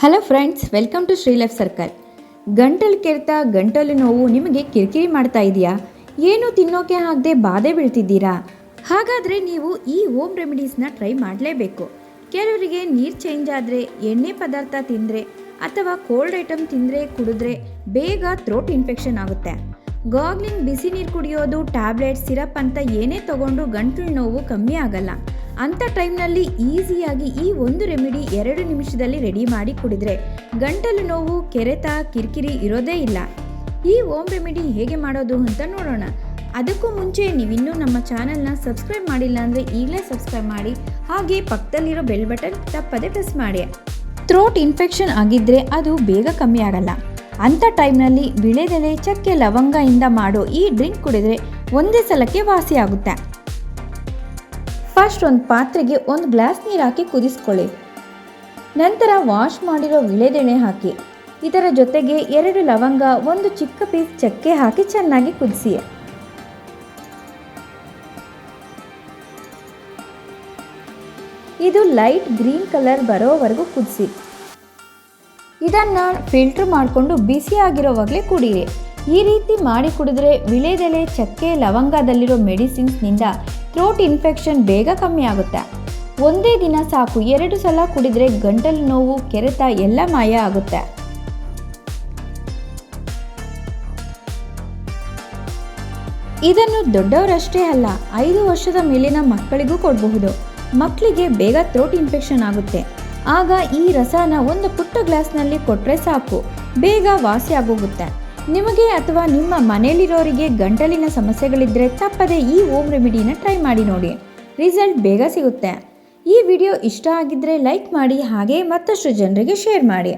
Hello friends welcome to Shri life circle ಗಂಟಲು ಕೆರೆತ, ಗಂಟಲು ನೋವು ನಿಮಗೆ ಕಿರಿಕಿರಿ ಮಾಡ್ತಾ ಇದೆಯಾ? ಏನು ತಿನ್ನೋಕೆ ಆಗದೆ ಬಾಧೆ ಬೀಳ್ತಿದ್ದೀರಾ? ಹಾಗಾದರೆ ನೀವು ಈ ಹೋಮ್ ರೆಮಿಡೀಸ್ನ ಟ್ರೈ ಮಾಡಲೇಬೇಕು. ಕೆಲವರಿಗೆ ನೀರು ಚೇಂಜ್ ಆದರೆ, ಎಣ್ಣೆ ಪದಾರ್ಥ ತಿಂದರೆ, ಅಥವಾ ಕೋಲ್ಡ್ ಐಟಮ್ ತಿಂದರೆ, ಕುಡಿದ್ರೆ ಬೇಗ ಥ್ರೋಟ್ ಇನ್ಫೆಕ್ಷನ್ ಆಗುತ್ತೆ. ಗಾಗ್ಲಿಂಗ್ ಬಿಸಿ ನೀರು ಕುಡಿಯೋದು ಟ್ಯಾಬ್ಲೆಟ್ ಸಿರಪ್ ಅಂತ ಏನೇ ತಗೊಂಡು ಗಂಟಲು ನೋವು ಕಮ್ಮಿ ಆಗಲ್ಲ. ಅಂಥ ಟೈಮ್ನಲ್ಲಿ ಈಸಿಯಾಗಿ ಈ ಒಂದು ರೆಮಿಡಿ ಎರಡು ನಿಮಿಷದಲ್ಲಿ ರೆಡಿ ಮಾಡಿ ಕುಡಿದ್ರೆ ಗಂಟಲು ನೋವು, ಕೆರೆತ, ಕಿರಿಕಿರಿ ಇರೋದೇ ಇಲ್ಲ. ಈ ಓಮ್ ರೆಮಿಡಿ ಹೇಗೆ ಮಾಡೋದು ಅಂತ ನೋಡೋಣ. ಅದಕ್ಕೂ ಮುಂಚೆ ನೀವಿನ್ನೂ ನಮ್ಮ ಚಾನಲ್ನ ಸಬ್ಸ್ಕ್ರೈಬ್ ಮಾಡಿಲ್ಲ ಅಂದರೆ ಈಗಲೇ ಸಬ್ಸ್ಕ್ರೈಬ್ ಮಾಡಿ, ಹಾಗೆ ಪಕ್ಕದಲ್ಲಿರೋ ಬೆಲ್ ಬಟನ್ ತಪ್ಪದೆ ಪ್ರೆಸ್ ಮಾಡಿ. ಥ್ರೋಟ್ ಇನ್ಫೆಕ್ಷನ್ ಆಗಿದ್ದರೆ ಅದು ಬೇಗ ಕಮ್ಮಿ ಆಗಲ್ಲ. ಅಂಥ ಟೈಮ್ನಲ್ಲಿ ಬಿಳೆದೆಲೆ ಚಕ್ಕೆ ಲವಂಗ ಇಂದ ಮಾಡೋ ಈ ಡ್ರಿಂಕ್ ಕುಡಿದ್ರೆ ಒಂದೇ ಸಲಕ್ಕೆ ವಾಸಿ ಆಗುತ್ತೆ ಫಸ್ಟ್ ಒಂದು ಪಾತ್ರೆಗೆ ಒಂದು ಗ್ಲಾಸ್ ನೀರು ಹಾಕಿ ಕುದಿಸ್ಕೊಳ್ಳಿ. ನಂತರ ವಾಶ್ ಮಾಡಿರೋ ವಿಳೆದೆಣೆ ಹಾಕಿ. ಇದರ ಜೊತೆಗೆ ಎರಡು ಲವಂಗ, ಒಂದು ಚಿಕ್ಕ ಪೀಸ್ ಚಕ್ಕೆ ಹಾಕಿ ಚೆನ್ನಾಗಿ ಕುದಿಸಿ. ಇದು ಲೈಟ್ ಗ್ರೀನ್ ಕಲರ್ ಬರೋವರೆಗೂ ಕುದಿಸಿ. ಇದನ್ನು ಫಿಲ್ಟ್ರ್ ಮಾಡಿಕೊಂಡು ಬಿಸಿಯಾಗಿರೋವಾಗಲೇ ಕುಡಿಯಿರಿ ಈ ರೀತಿ ಮಾಡಿ ಕುಡಿದ್ರೆ ವಿಳೆದೆಲೆ ಚಕ್ಕೆ ಲವಂಗದಲ್ಲಿರೋ ಮೆಡಿಸಿನ್ಸ್ನಿಂದ ಥ್ರೋಟ್ ಇನ್ಫೆಕ್ಷನ್ ಬೇಗ ಕಮ್ಮಿ ಆಗುತ್ತೆ. ಒಂದೇ ದಿನ ಸಾಕು ಎರಡು ಸಲ ಕುಡಿದ್ರೆ ಗಂಟಲು ನೋವು, ಕೆರೆತ ಎಲ್ಲ ಮಾಯ ಆಗುತ್ತೆ. ಇದನ್ನು ದೊಡ್ಡವರಷ್ಟೇ ಅಲ್ಲ, ಐದು ವರ್ಷದ ಮೇಲಿನ ಮಕ್ಕಳಿಗೂ ಕೊಡಬಹುದು. ಮಕ್ಕಳಿಗೆ ಬೇಗ ಥ್ರೋಟ್ ಇನ್ಫೆಕ್ಷನ್ ಆಗುತ್ತೆ. ಆಗ ಈ ರಸನ ಒಂದು ಪುಟ್ಟ ಗ್ಲಾಸ್ನಲ್ಲಿ ಕೊಟ್ಟರೆ ಸಾಕು, ಬೇಗ ವಾಸಿ ಆಗೋಗುತ್ತೆ. ನಿಮಗೆ ಅಥವಾ ನಿಮ್ಮ ಮನೆಯಲ್ಲಿರೋರಿಗೆ ಗಂಟಲಿನ ಸಮಸ್ಯೆಗಳಿದ್ದರೆ ತಪ್ಪದೆ ಈ ಓಮ್ ರೆಮಿಡಿನ ಟ್ರೈ ಮಾಡಿ ನೋಡಿ. ರಿಸಲ್ಟ್ ಬೇಗ ಸಿಗುತ್ತೆ. ಈ ವಿಡಿಯೋ ಇಷ್ಟ ಆಗಿದ್ದರೆ ಲೈಕ್ ಮಾಡಿ, ಹಾಗೆ ಮತ್ತಷ್ಟು ಜನರಿಗೆ ಶೇರ್ ಮಾಡಿ.